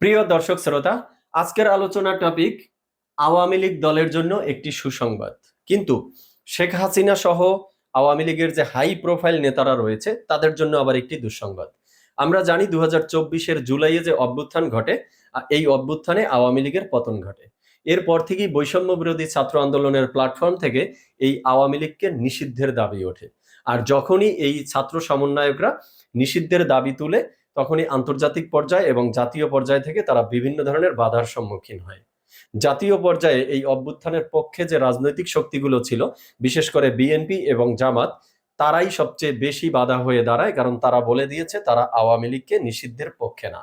প্রিয় দর্শক শ্রোতা, আজকের আলোচনার টপিক আওয়ামী লীগ দলের জন্য একটি সুসংবাদ। কিন্তু শেখ হাসিনা সহ আওয়ামী লীগের যে হাই প্রোফাইল নেতারা রয়েছে, তাদের জন্য আবার একটি দুঃসংবাদ। আমরা জানি দু হাজার জুলাইয়ে যে অভ্যুত্থান ঘটে এই অভ্যুত্থানে আওয়ামী লীগের পতন ঘটে। এরপর থেকেই বৈষম্য বিরোধী ছাত্র আন্দোলনের প্ল্যাটফর্ম থেকে এই আওয়ামী লীগকে নিষিদ্ধের দাবি ওঠে। আর যখনই এই ছাত্র সমন্বয়করা নিষিদ্ধের দাবি তুলে তখনই আন্তর্জাতিক পর্যায়ে এবং জাতীয় পর্যায় থেকে তারা বিভিন্ন ধরনের বাধার সম্মুখীন হয়। জাতীয় পর্যায়ে এই অভ্যুত্থানের পক্ষে যে রাজনৈতিক শক্তিগুলো ছিল, বিশেষ করে বিএনপি এবং জামাত, তারাই সবচেয়ে বেশি বাধা হয়ে দাঁড়ায় কারণ তারা বলে দিয়েছে তারা আওয়ামী লীগকে নিষিদ্ধের পক্ষে না।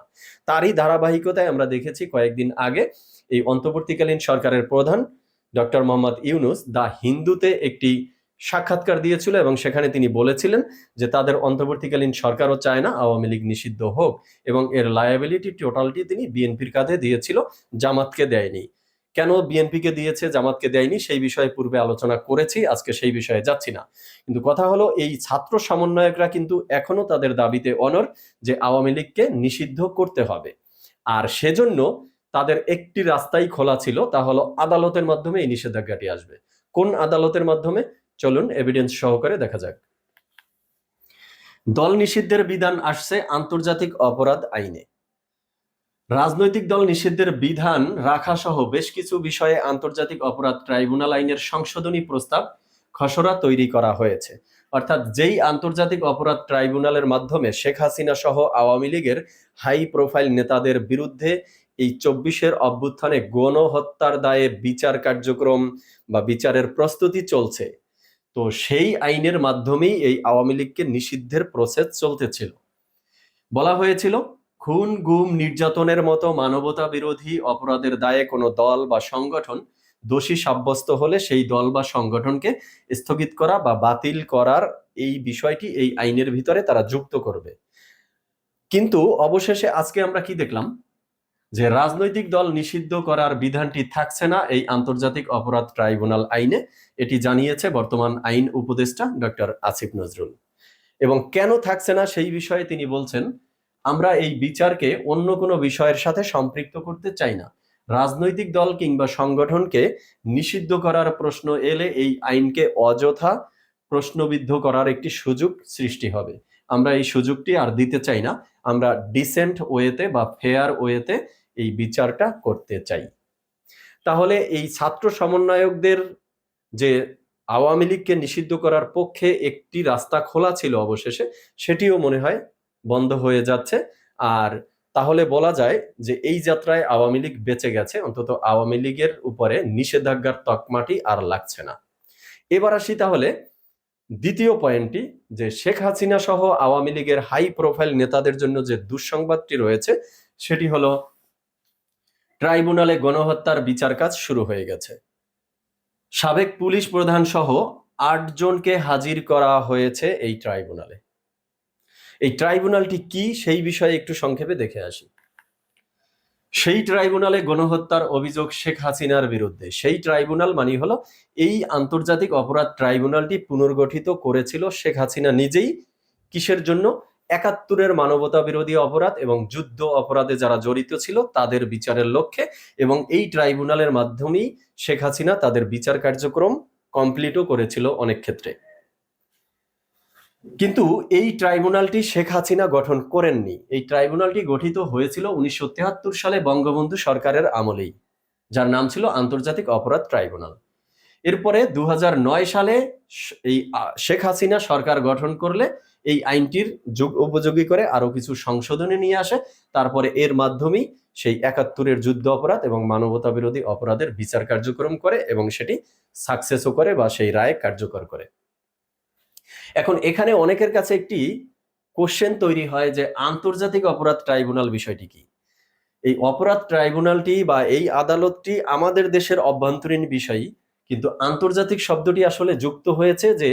তারই ধারাবাহিকতায় আমরা দেখেছি কয়েকদিন আগে এই অন্তর্বর্তীকালীন সরকারের প্রধান ডক্টর মোহাম্মদ ইউনুস দা হিন্দুতে একটি সাক্ষাৎকার দিয়েছিল এবং সেখানে তিনি বলেছিলেন যে তাদের অন্তর্বর্তীকালীন সরকারও চায় না, আওয়ামী লীগ নিষিদ্ধ হোক এবং এর লায়াবিলিটি টোটালটি তিনি বিএনপির কাঁধে দিয়েছিল, জামাতকে দেয়নি। কেন বিএনপিকে দিয়েছে, জামাতকে দেয়নি, সেই বিষয়ে পূর্বে আলোচনা করেছি, আজকে সেই বিষয়ে যাচ্ছি না। কিন্তু কথা হলো, এই ছাত্র সমন্বয়করা কিন্তু এখনও তাদের দাবিতে অনর যে আওয়ামী লীগকে নিষিদ্ধ করতে হবে। আর সেজন্য তাদের একটি রাস্তাই খোলা ছিল, তা হলো আদালতের মাধ্যমে এই নিষেধাজ্ঞাটি আসবে। কোন আদালতের মাধ্যমে? চলুন এভিডেন্স সহকারে দেখা যাক। দল নিষিদ্ধের বিধান আসছে আন্তর্জাতিক অপরাধ আইনে। রাজনৈতিক দল নিষিদ্ধের বিধান রাখা সহ বেশ কিছু বিষয়ে আন্তর্জাতিক অপরাধ ট্রাইব্যুনাল আইনের সংশোধনী প্রস্তাব খসড়া তৈরি করা হয়েছে। অর্থাৎ যেই আন্তর্জাতিক অপরাধ ট্রাইব্যুনালের মাধ্যমে শেখ হাসিনা সহ আওয়ামী লীগের হাই প্রোফাইল নেতাদের বিরুদ্ধে এই চব্বিশের অভ্যুত্থানে গণহত্যার দায়ে বিচার কার্যক্রম বা বিচারের প্রস্তুতি চলছে। তো সেই আইনের মাধ্যমেই এই আওয়ামী লীগকে নিষিদ্ধের প্রসেস চলতেছিল। বলা হয়েছিল, খুন, গুম, নির্যাতনের মতো মানবতা বিরোধী অপরাধের দায়ে কোনো দল বা সংগঠন দোষী সাব্যস্ত হলে সেই দল বা সংগঠনকে স্থগিত করা বা বাতিল করার এই বিষয়টি এই আইনের ভিতরে তারা যুক্ত করবে। কিন্তু অবশেষে আজকে আমরা কি দেখলাম? যে রাজনৈতিক দল নিষিদ্ধ করার বিধানটি থাকছে না এই আন্তর্জাতিক অপরাধ ট্রাইব্যুনাল আইনে, এটি জানিয়েছে বর্তমান আইন উপদেষ্টা ডক্টর আসিফ নজরুল। এবং কেন থাকছে না সেই বিষয়ে তিনি বলছেন, আমরা এই বিচারকে অন্য কোনো বিষয়ের সাথে সম্পৃক্ত করতে চাই না। রাজনৈতিক দল কিংবা সংগঠনকে নিষিদ্ধ করার প্রশ্ন এলে এই আইনকে অযথা প্রশ্নবিদ্ধ করার একটি সুযোগ সৃষ্টি হবে। আমরা এই সুযোগটি আর দিতে চাই না। আমরা ডিসেন্ট ওয়েতে বা ফেয়ার ওয়েতে এই বিচারটা করতে চাই। তাহলে এই ছাত্র সমন্বয়কদের যে আওয়ামী লীগকে নিষিদ্ধ করার পক্ষে একটি রাস্তা খোলা ছিল অবশেষে, সেটিও মনে হয় বন্ধ হয়ে যাচ্ছে। আর তাহলে বলা যায় যে এই যাত্রায় আওয়ামী লীগ বেঁচে গেছে, অন্তত আওয়ামী লীগের উপরে নিষেধাজ্ঞার তকমাটি আর লাগছে না। এবার আসি তাহলে দ্বিতীয় পয়েন্টটি, যে শেখ হাসিনা সহ আওয়ামী লীগের হাই প্রোফাইল নেতাদের জন্য যে দুঃসংবাদটি রয়েছে, সেটি হলো ট্রাইব্যুনালে গণহত্যার বিচার কাজ শুরু হয়ে গেছে। সাবেক পুলিশ প্রধান সহ আটজনকে হাজির করা হয়েছে এই ট্রাইব্যুনালে। এই ট্রাইব্যুনালটি কি সেই বিষয়ে একটু সংক্ষেপে দেখে আসি। সেই ট্রাইব্যুনালে গণহত্যার অভিযোগ শেখ হাসিনার বিরুদ্ধে। সেই ট্রাইব্যুনাল মানে হলো এই আন্তর্জাতিক অপরাধ ট্রাইব্যুনালটি পুনর্গঠিত করেছিল শেখ হাসিনা নিজেই। কিসের জন্য? একাত্তরের মানবতা বিরোধী অপরাধ এবং যুদ্ধ অপরাধে যারা জড়িত ছিল তাদের বিচারের লক্ষ্যে এবং এই ট্রাইব্যুনালের মাধ্যমেই শেখ হাসিনা তাদের বিচার কার্যক্রম কমপ্লিটও করেছিল অনেক ক্ষেত্রে। কিন্তু এই ট্রাইব্যুনালটি শেখ হাসিনা গঠন করেননি। এই ট্রাইব্যুনালটি গঠিত হয়েছিল উনিশশো সালে বঙ্গবন্ধু সরকারের আমলেই। যার নাম ছিল আন্তর্জাতিক অপরাধ ট্রাইব্যুনাল। এরপরে দু হাজার নয় সালে এই শেখ হাসিনা সরকার গঠন করলে এই আইনটির যুগ উপযোগী করে আরও কিছু সংশোধনী নিয়ে আসে। তারপরে এর মাধ্যমেই সেই একাত্তরের যুদ্ধ অপরাধ এবং মানবতা বিরোধী অপরাধের বিচার কার্যক্রম করে এবং সেটি সাকসেসও করে বা সেই রায় কার্যকর করে। এখন এখানে অনেকের কাছে একটি কোশ্চেন তৈরি হয় যে আন্তর্জাতিক অপরাধ ট্রাইব্যুনাল বিষয়টি কি? এই অপরাধ ট্রাইব্যুনালটি বা এই আদালতটি আমাদের দেশের অভ্যন্তরীণ বিষয়ই কিন্তু আন্তর্জাতিক শব্দটি আসলে যুক্ত হয়েছে যে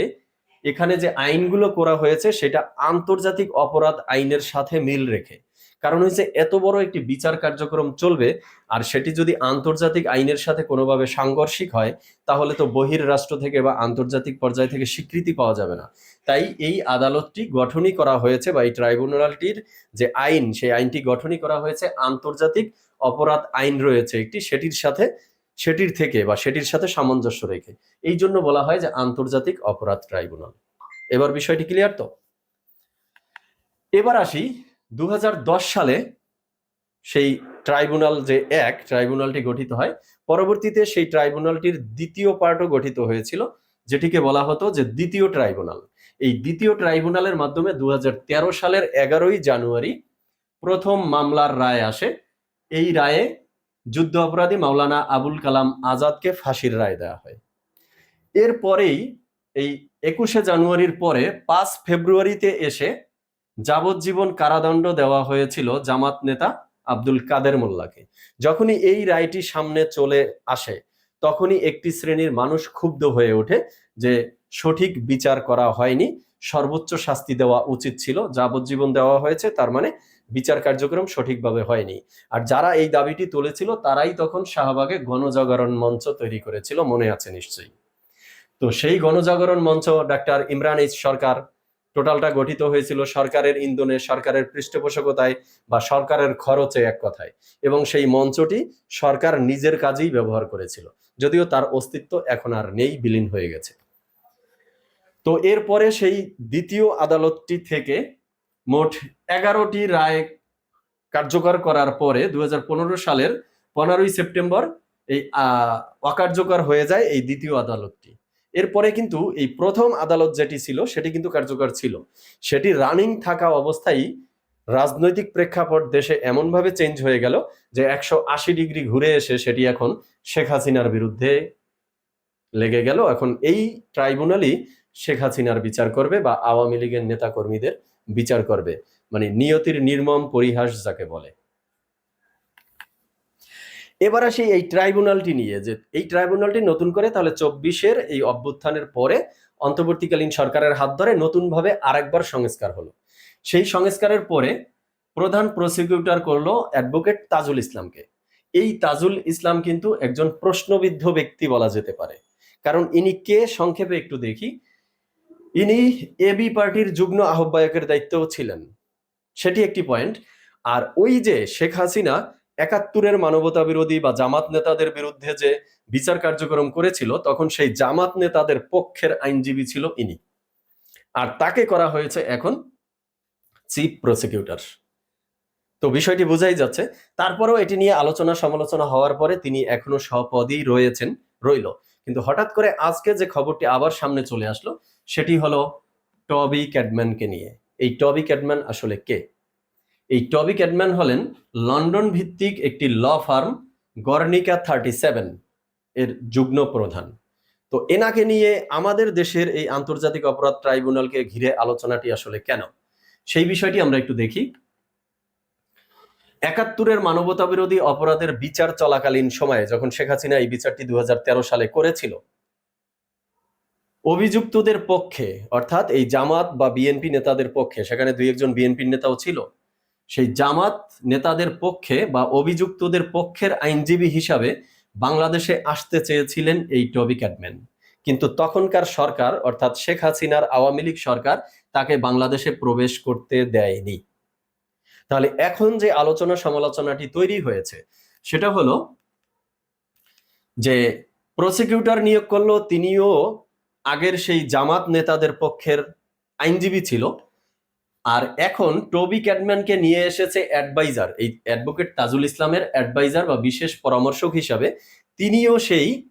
এখানে যে আইনগুলো করা হয়েছে সেটা আন্তর্জাতিক অপরাধ আইনের সাথে মিল রেখে। কারণ হচ্ছে এত বড় একটি বিচার কার্যক্রম চলবে, আর সেটি যদি আন্তর্জাতিক আইনের সাথে কোনোভাবে সাংঘর্ষিক হয়, তাহলে তো বহির রাষ্ট্র থেকে বা আন্তর্জাতিক পর্যায় থেকে স্বীকৃতি পাওয়া যাবে না। তাই এই আদালতটি গঠনই করা হয়েছে বা এই ট্রাইব্যুনালটির যে আইন, সেই আইনটি গঠনই করা হয়েছে। আন্তর্জাতিক অপরাধ আইন রয়েছে একটি, সেটির সাথে সেটির থেকে বা সেটির সাথে সামঞ্জস্য রেখে। এই জন্য বলা হয় যে আন্তর্জাতিক অপরাধ ট্রাইব্যুনাল। এবার বিষয়টি ক্লিয়ার তো? এবার আসি দু হাজার দশ সালে সেই ট্রাইব্যুনাল যে এক, ট্রাইব্যুনালটি গঠিত হয়। পরবর্তীতে সেই ট্রাইব্যুনালটির দ্বিতীয় পার্টও গঠিত হয়েছিল, যেটিকে বলা হতো যে দ্বিতীয় ট্রাইব্যুনাল। এই দ্বিতীয় ট্রাইব্যুনালের মাধ্যমে দু হাজার তেরো সালের এগারোই জানুয়ারি প্রথম মামলার রায় আসে। এই রায়ে যুদ্ধ অপরাধী মাওলানা আবুল কালাম আজাদকে ফাঁসির রায় দেওয়া হয়। এরপরেই এই একুশে জানুয়ারির পরে পাঁচ ফেব্রুয়ারিতে এসে যাবজ্জীবন কারাদণ্ড দেওয়া হয়েছিল জামাত নেতা আব্দুল কাদের মোল্লাকে। যখনই এই রায়টি সামনে চলে আসে, তখনই একটি শ্রেণির মানুষ ক্ষুব্ধ হয়ে ওঠে যে সঠিক বিচার করা হয়নি। সর্বোচ্চ শাস্তি দেওয়া উচিত ছিল। যাবজ্জীবন দেওয়া হয়েছে, তার মানে বিচার কার্যক্রম সঠিকভাবে হয়নি। আর যারা এই দাবিটি তুলেছিল, তারাই তখন শাহবাগে গণজাগরণ মঞ্চ তৈরি করেছিল, মনে আছে নিশ্চয়ই। তো সেই গণজাগরণ মঞ্চ, ডাক্তার ইমরান ইস সরকার, টোটালটা গঠিত হয়েছিল সরকারের ইন্ধনে, সরকারের পৃষ্ঠপোষকতায় বা সরকারের খরচে এক কথায়। এবং সেই মঞ্চটি সরকার নিজের কাজেই ব্যবহার করেছিল। যদিও তার অস্তিত্ব এখন আর নেই, বিলীন হয়ে গেছে। তো এরপরে সেই দ্বিতীয় আদালতটি থেকে মোট এগারোটি রায় কার্যকর করার পরে দুহাজার পনেরো সালের পনেরোই সেপ্টেম্বর এই অকার্যকর হয়ে যায় এই দ্বিতীয় আদালতটি। এরপরে কিন্তু এই প্রথম আদালত যেটি ছিল, সেটি কিন্তু কার্যকর ছিল। সেটি রানিং থাকা অবস্থায় রাজনৈতিক প্রেক্ষাপট দেশে এমনভাবে চেঞ্জ হয়ে গেল যে একশো আশি ডিগ্রি ঘুরে এসে সেটি এখন শেখ হাসিনার বিরুদ্ধে লেগে গেল। এখন এই ট্রাইব্যুনালই শেখ হাসিনার বিচার করবে বা আওয়ামী লীগের নেতা কর্মীদের বিচার করবে। মানে নিয়তির নির্মম পরিহাস যাকে বলে। এবার আসি এই ট্রাইব্যুনালটি নিয়ে যে এই ট্রাইব্যুনালটি নতুন করে তাহলে চব্বিশের এই অভ্যুত্থানের পরে অন্তর্বর্তীকালীন সরকারের হাত ধরে নতুনভাবে আরেকবার সংস্কার হলো। সেই সংস্কারের পরে প্রধান প্রসিকিউটর করল অ্যাডভোকেট তাজুল ইসলামকে। এই তাজুল ইসলাম কিন্তু একজন প্রশ্নবিদ্ধ ব্যক্তি বলা যেতে পারে। কারণ ইনি কে? সংক্ষেপে একটু দেখি। ইনি এবি পার্টির যুগ্ম আহ্বায়কের দায়িত্বও ছিলেন। সেটি একটি পয়েন্ট আর ওই যে শেখ হাসিনা একাত্তরের মানবতা বিরোধী বা জামাত নেতাদের বিরুদ্ধে যে বিচার কার্যক্রম করেছিল, তখন সেই জামাত নেতাদের পক্ষের আইনজীবী ছিল ইনি। আর তাকে করা হয়েছে এখন চিফ প্রসিকিউটর তো বিষয়টি বোঝাই যাচ্ছে। তারপরেও এটি নিয়ে আলোচনা সমালোচনা হওয়ার পরে তিনি এখনও স্বপদেই রয়েছেন, রইল। কিন্তু হঠাৎ করে আজকে যে খবরটি আবার সামনে চলে আসলো সেটি হলো টবি ক্যাডম্যানকে নিয়ে। এই টবি ক্যাডম্যান আসলে কে? এই টবি ক্যাডম্যান হলেন লন্ডন ভিত্তিক একটি law firm Guernica thirty seven এর যুগ্ম প্রধান। তো এনাকে নিয়ে আমাদের দেশের এই আন্তর্জাতিক অপরাধ ট্রাইব্যুনালকে ঘিরে আলোচনাটি আসলে কেন? সেই বিষয়টি আমরা একটু দেখি। একাত্তরের মানবতা বিরোধী অপরাধের বিচার চলাকালীন সময়ে যখন শেখ হাসিনা এই বিচারটি দু হাজার তেরো সালে করেছিল অভিযুক্তদের পক্ষে, অর্থাৎ এই জামাত বা বিএনপি নেতাদের পক্ষে, সেখানে দুই একজন বিএনপি নেতাও ছিল, সেই জামাত নেতাদের পক্ষে বা অভিযুক্তদের পক্ষের আইনজীবী হিসাবে বাংলাদেশে আসতে চেয়েছিলেন এই টবি ক্যাডম্যান কিন্তু তখনকার সরকার, অর্থাৎ শেখ হাসিনার আওয়ামী লীগ সরকার, তাকে বাংলাদেশে প্রবেশ করতে দেয়নি। তাহলে এখন যে আলোচনা সমালোচনাটি তৈরি হয়েছে, সেটা হলো যে প্রসিকিউটর নিয়োগ করল, তিনিও আগের সেই জামাত নেতাদের পক্ষের আইনজীবী ছিল। আর এখন টবি ক্যাডম্যানকে নিয়ে এসেছে অ্যাডভাইজার। এই অ্যাডভোকেট তাজুল ইসলামের অ্যাডভাইজার বা বিশেষ পরামর্শক হিসাবে। তিনিও সেই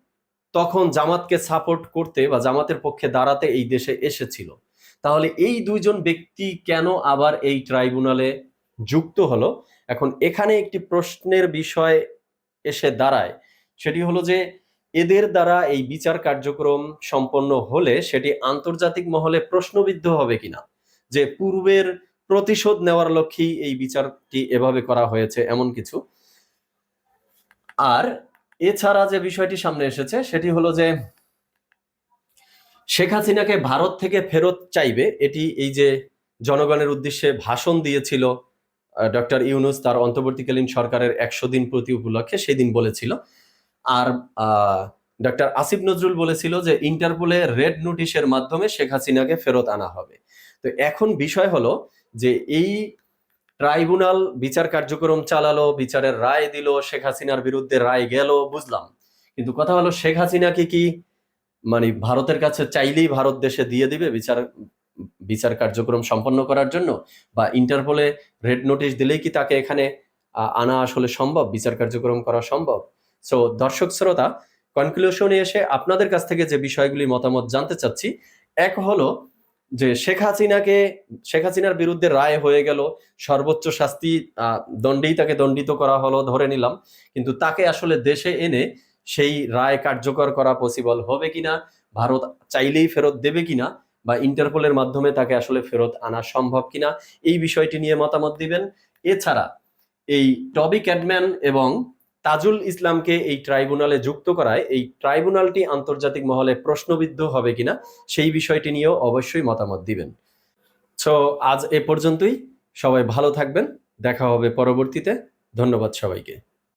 তখন জামাতকে সাপোর্ট করতে বা জামাতের পক্ষে দাঁড়াতে এই দেশে এসেছিল। তাহলে এই দুইজন ব্যক্তি কেন আবার এই ট্রাইব্যুনালে যুক্ত হলো? এখন এখানে একটি প্রশ্নের বিষয় এসে দাঁড়ায়। সেটি হলো যে এদের দ্বারা এই বিচার কার্যক্রম সম্পন্ন হলে সেটি আন্তর্জাতিক মহলে প্রশ্নবিদ্ধ হবে কিনা? যে পূর্বের প্রতিশোধ নেওয়ার লক্ষ্যেই এই বিচারটি এভাবে করা হয়েছে, এমন কিছু। আর এছাড়া যে বিষয়টি সামনে এসেছে, সেটি হলো যে শেখ হাসিনাকে ভারত থেকে ফেরত চাইবে, এটি এই যে জনগণের উদ্দেশ্যে ভাষণ দিয়েছিল ডক্টর ইউনুস তার অন্তর্বর্তীকালীন সরকারের একশো দিন প্রতি উপলক্ষে, সেদিন বলেছিল। আর ডক্টর আসিফ নজরুল বলেছিল যে ইন্টারপোলে রেড নোটিশের মাধ্যমে শেখ হাসিনাকে ফেরত আনা হবে। তো এখন বিষয় হলো যে এই ট্রাইব্যুনাল বিচার কার্যক্রম চালালো, বিচারের রায় দিল, শেখ হাসিনার বিরুদ্ধে রায় গেল, বুঝলাম। কিন্তু কথা হলো শেখ হাসিনাকে কি মানে ভারতের কাছে চাইলেই ভারত দেশে দিয়ে দিবে বিচার বিচার কার্যক্রম সম্পন্ন করার জন্য? বা ইন্টারপোলে রেড নোটিশ দিলেই কি তাকে এখানে আনা আসলে সম্ভব, বিচার কার্যক্রম করা সম্ভব? সো দর্শক শ্রোতা কনক্লুশনে এসে আপনাদের কাছ থেকে যে বিষয়গুলি মতামত জানতে চাচ্ছি, এক হলো যে শেখ হাসিনাকে, শেখ হাসিনার বিরুদ্ধে রায় হয়ে গেল, সর্বোচ্চ শাস্তি দণ্ডেই তাকে দণ্ডিত করা হলো, ধরে নিলাম। কিন্তু তাকে আসলে দেশে এনে সেই রায় কার্যকর করা পসিবল হবে কিনা, ভারত চাইলেই ফেরত দেবে কিনা, বা ইন্টারপোলের মাধ্যমে তাকে আসলে ফেরত আনা সম্ভব কিনা, এই বিষয়টি নিয়ে মতামত দিবেন। এছাড়া এই টবি ক্যাডম্যান এবং তাজুল ইসলামকে এই ট্রাইব্যুনালে যুক্ত করায় এই ট্রাইব্যুনালটি আন্তর্জাতিক মহলে প্রশ্নবিদ্ধ হবে কিনা সেই বিষয়টি নিয়েও অবশ্যই মতামত দিবেন। সো আজ এ পর্যন্তই। সবাই ভালো থাকবেন। দেখা হবে পরবর্তীতে। ধন্যবাদ সবাইকে।